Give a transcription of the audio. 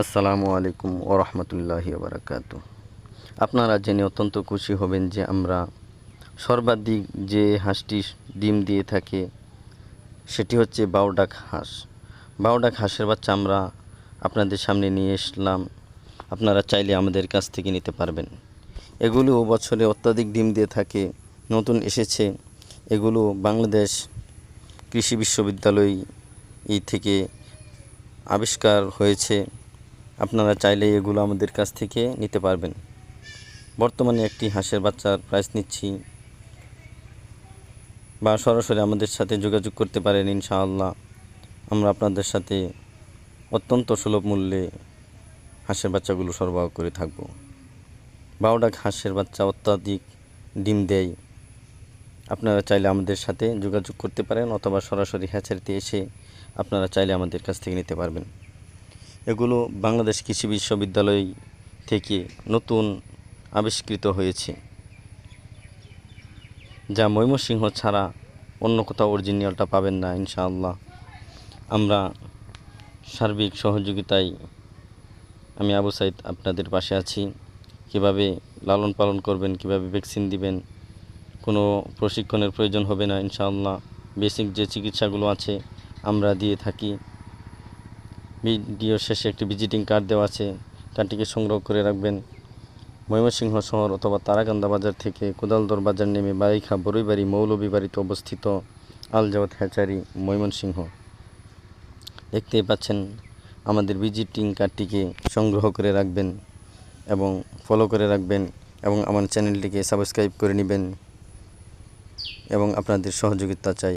আসসালামু আলাইকুম ও রহমতুল্লাহি বারাকাত আপনারা জেনে অত্যন্ত খুশি হবেন যে আমরা সর্বাধিক যে হাঁসটি ডিম দিয়ে থাকে, সেটি হচ্ছে বাউডাক হাঁস। বাউডাক হাঁসের বাচ্চা আমরা আপনাদের সামনে নিয়ে এসলাম। আপনারা চাইলে আমাদের কাছ থেকে নিতে পারবেন। এগুলো বছরে অত্যাধিক ডিম দিয়ে থাকে, নতুন এসেছে। এগুলো বাংলাদেশ কৃষি বিশ্ববিদ্যালয় এই থেকে আবিষ্কার হয়েছে। আপনারা চাইলে এগুলো আমাদের কাছ থেকে নিতে পারবেন। বর্তমানে একটি হাঁসের বাচ্চার প্রাইস নিচ্ছি। বা সরাসরি আমাদের সাথে যোগাযোগ করতে পারেন ইনশাআল্লাহ। আমরা আপনাদের সাথে অত্যন্ত সুলভ মূল্যে হাঁসের বাচ্চাগুলো সরবরাহ করে থাকব। বারোডাক হাঁসের বাচ্চা অত্যাধিক ডিম দেয়। আপনারা চাইলে আমাদের সাথে যোগাযোগ করতে পারেন অথবা সরাসরি হ্যাচারিতে এসে আপনারা চাইলে আমাদের কাছ থেকে নিতে পারবেন। এগুলো বাংলাদেশ কৃষি বিশ্ববিদ্যালয় থেকে নতুন আবিষ্কৃত হয়েছে, যা ময়মনসিংহ ছাড়া অন্য কোথাও অরিজিনালটা পাবেন না, ইনশাআল্লাহ। আমরা সার্বিক সহযোগিতায় আমি আবু সাইদ আপনাদের পাশে আছি। কীভাবে লালন পালন করবেন, কীভাবে ভ্যাকসিন দিবেন, কোনো প্রশিক্ষণের প্রয়োজন হবে না, ইনশাআল্লাহ। বেসিক যে চিকিৎসাগুলো আছে, আমরা দিয়ে থাকি। ভিডিও শেষে একটি ভিজিটিং কার্ড দেওয়া আছে। কার্ডটিকে সংগ্রহ করে রাখবেন। ময়মনসিংহ শহর অথবা তারাকান্দা বাজার থেকে কোদালদর বাজার নেমে বারিখা বড়ইবাড়ি মৌলভীবাড়িতে অবস্থিত আলজাওয়াত হ্যাচারি ময়মনসিংহ। দেখতেই পাচ্ছেন, আমাদের ভিজিটিং কার্ডটিকে সংগ্রহ করে রাখবেন এবং ফলো করে রাখবেন এবং আমার চ্যানেলটিকে সাবস্ক্রাইব করে নেবেন এবং আপনাদের সহযোগিতা চাই।